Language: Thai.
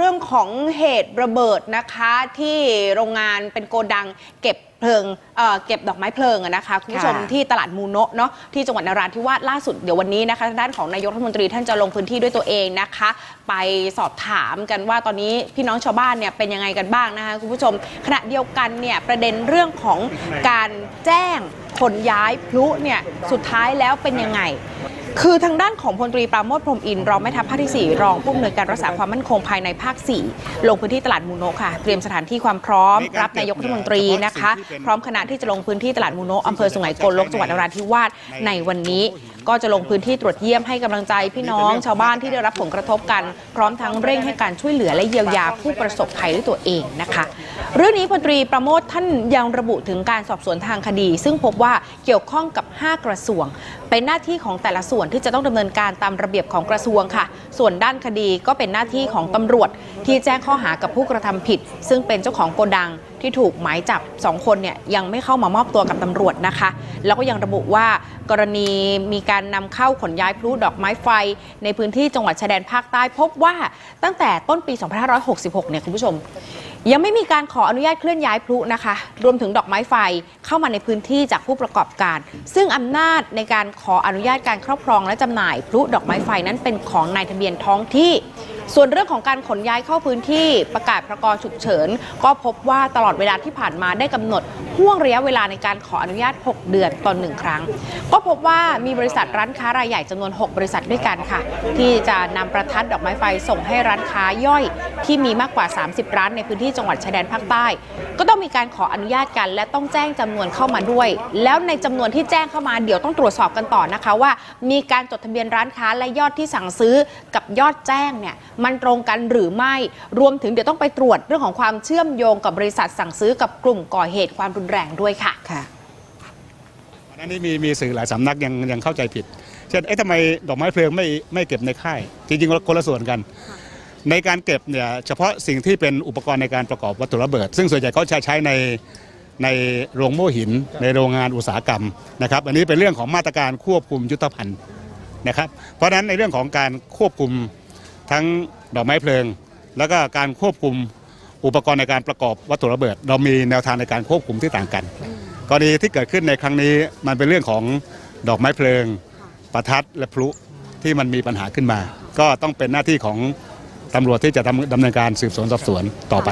รื่องของเหตุระเบิดนะคะที่โรงงานเป็นโกดังเก็บเพลิงเอ่อเก็บดอกไม้เพลิงอะนะคะคุณผู้ชมค่ะที่ตลาดมูโนะเนาะที่จังหวัดนราธิวาสล่าสุดเดี๋ยววันนี้นะคะทางด้านของนายกรัฐมนตรีท่านจะลงพื้นที่ด้วยตัวเองนะคะ ไปสอบถามกันว่าตอนนี้พี่น้องชาวบ้านเนี่ยเป็นยังไงกันบ้างนะคะคุณผู้ชมขณะเดียวกันเนี่ยประเด็นเรื่องของการแจ้งขนย้ายพลุเนี่ยสุดท้ายแล้วเป็นยังไง คือทางด้านของพลตรีปราโมทพรหมอินทร์รองแม่ทัพภาคที่ 4 รองผู้อำนวยการรักษาความมั่นคงภายในภาค 4 ลงพื้นที่ตลาดมูโนะค่ะ เตรียมสถานที่ความพร้อม รับนายกรัฐมนตรีนะคะ พร้อมคณะที่จะลงพื้นที่ตลาดมูโนะอำเภอสุไหงโกลกจังหวัดนราธิวาสในวันนี้ ก็จะลงพื้นที่ตรวจเยี่ยมให้กำลังใจพี่น้อง ชาวบ้านที่ได้รับผลกระทบกัน พร้อมทั้งเร่งให้การช่วยเหลือและเยียวยาผู้ประสบภัยด้วยตัวเองนะคะ เรื่องนี้พลตรีประโมทท่านยังระบุถึงการสอบสวนทางคดี ซึ่งพบว่าเกี่ยวข้องกับ 5 กระทรวง เป็นหน้าที่ของแต่ละส่วนที่จะต้องดำเนินการตามระเบียบของกระทรวงค่ะ ส่วนด้านคดีก็เป็นหน้าที่ของตำรวจ ที่แจ้งข้อหากับผู้กระทำผิด ซึ่งเป็นเจ้าของโกดังที่ถูกหมายจับ 2 คนเนี่ยยังไม่เข้ามามอบตัวกับตำรวจนะคะ แล้วก็ยังระบุว่ากรณีมีการนำเข้าขนย้ายพลุดอกไม้ไฟ ในพื้นที่จังหวัดชายแดนภาคใต้พบว่าตั้งแต่ต้นปี 2566 เนี่ยคุณผู้ชม ยังไม่มีการขออนุญาตเคลื่อนย้ายพลุนะคะ รวมถึงดอกไม้ไฟเข้ามาในพื้นที่จากผู้ประกอบการ ซึ่งอำนาจในการขออนุญาตการครอบครองและจำหน่ายพลุดอกไม้ไฟนั้นเป็นของนายทะเบียนท้องที่ ส่วนเรื่องของการขนย้ายเข้าพื้นที่ประกาศประกรฉุกเฉิน ก็พบว่าตลอดเวลาที่ผ่านมาได้กำหนดห่วงระยะเวลาในการขออนุญาต 6 เดือนต่อหนึ่งครั้ง ก็พบว่ามีบริษัทร้านค้ารายใหญ่จำนวน 6 บริษัทด้วยกันค่ะ ที่จะนำประทัดดอกไม้ไฟส่งให้ร้านค้าย่อย ที่มีมากกว่า 30 ร้านในพื้นที่จังหวัดชายแดนภาคใต้ ก็ต้องมีการขออนุญาตกัน และต้องแจ้งจำนวนเข้ามาด้วย แล้วในจำนวนที่แจ้งเข้ามาเดี๋ยวต้องตรวจสอบกันต่อนะคะว่า มีการจดทะเบียนร้านค้าและยอดที่สั่งซื้อกับยอดแจ้งเนี่ยมันตรงกันหรือไม่ รวมถึงเดี๋ยวต้องไปตรวจเรื่องของความเชื่อมโยงกับบริษัทสั่งซื้อกับกลุ่มก่อเหตุความรุนแรงด้วยค่ะค่ะอันนี้มีมีสื่อหลายสำนักยังยังเข้าใจผิด เช่นเอ๊ะทำไมดอกไม้เพลิงไม่ไม่เก็บในค่าย จริงๆคนละส่วนกัน ในการเก็บเนี่ยเฉพาะสิ่งที่เป็นอุปกรณ์ในการประกอบวัตถุระเบิด ซึ่งส่วนใหญ่เขาใช้ใช้ในในโรงโม่หิน ในโรงงานอุตสาหกรรมนะครับ อันนี้เป็นเรื่องของมาตรการควบคุมยุทธภัณฑ์นะครับ เพราะฉะนั้นในเรื่องของการควบคุม ทั้งดอกไม้เพลิง แล้วก็การควบคุมอุปกรณ์ในการประกอบวัตถุระเบิด เรามีแนวทางในการควบคุมที่ต่างกัน กรณีที่เกิดขึ้นในครั้งนี้มันเป็นเรื่องของดอกไม้เพลิง ประทัดและพลุที่มันมีปัญหาขึ้นมา ก็ต้องเป็นหน้าที่ของตำรวจที่จะดำดำเนินการสืบสวนสอบสวนต่อไป